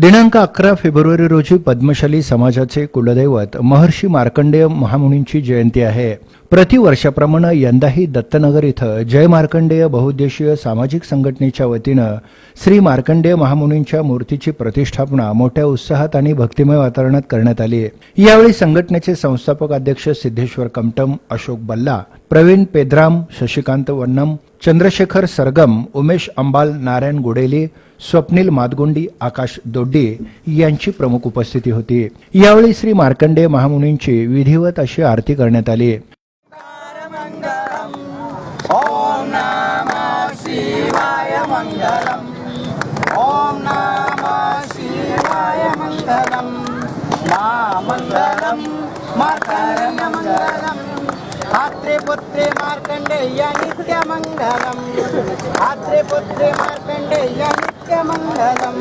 दिनांक अकरा फेब्रुवारी रोजी पद्मशाली समाजाचे कुलदैवत महर्षी मार्कंडेय महामुनींची जयंती आहे. प्रतिवर्षाप्रमाणे यंदाही दत्तनगर इथं जय मार्कंडेय बहुउद्देशीय सामाजिक संघटनेच्या वतीनं श्री मार्कंडेय महामुनींच्या मूर्तीची प्रतिष्ठापना मोठ्या उत्साहात आणि भक्तिमय वातावरणात करण्यात आली यावेळी संघटनेचे संस्थापक अध्यक्ष सिद्धेश्वर कमटम अशोक बल्ला प्रवीण पेद्राम शशिकांत वन्नम चंद्रशेखर सरगम उमेश अंबाल नारायण गुडेली स्वप्नील मादगुंडी आकाश दोड्डी यांची प्रमुख उपस्थिती होती. यावेळी श्री मार्कंडेय महामुनींची विधिवत अशी आरती करण्यात आली ఓం నమ శివాయ మంగళం. ఓం నమ శివాయ మంగళం. మా మంగళం మా కరణ మంగళం. ఆత్రే పుత్రే మార్కండేయ నిత్య మంగళం. ఆత్రే మార్కండేయ నిత్య మంగళం.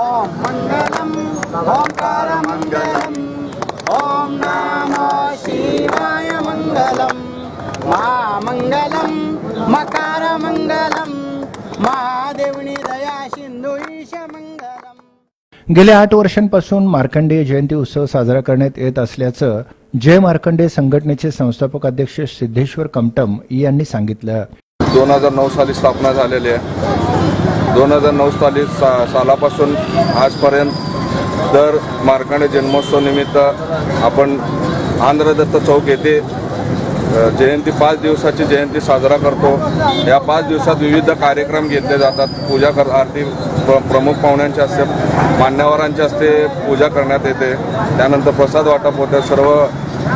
ఓం మంగళం ఓంకార మంగళం. महामङ्गलम् मकारमङ्गलम् महादेवनी दया सिंधू ईशमङ्गलम् गेल्या आठ वर्षांपासून मार्कंडेय जयंती उत्सव साजरा करण्यात येत असल्याचं जय मार्कंडेय संघटनेचे संस्थापक अध्यक्ष सिद्धेश्वर कमटम यांनी सांगितलं. दोन हजार नऊ साली स्थापना झालेली आहे. दोन हजार नऊ साली सा सालापासून आजपर्यंत दर मार्कंडे जन्मोत्सव निमित्त आपण आंध्रदत्त चौक येथे जयंती पाच दिवसाची जयंती साजरा करतो. या पाच दिवसात विविध कार्यक्रम घेतले जातात. पूजा कर आरती प्र प्रमुख पाहुण्यांच्या हस्ते मान्यवरांच्या हस्ते पूजा करण्यात येते. त्यानंतर प्रसाद वाटप होते. सर्व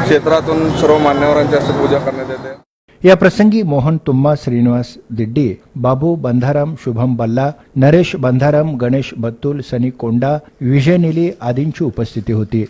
क्षेत्रातून सर्व मान्यवरांच्या हस्ते पूजा करण्यात येते. या प्रसंगी मोहन तुम्मा श्रीनिवास दिड्डी बाबू बंधाराम शुभम बल्ला नरेश बंधाराम गणेश बत्तुल सनी कोंडा विजय निली आदींची उपस्थिती होती.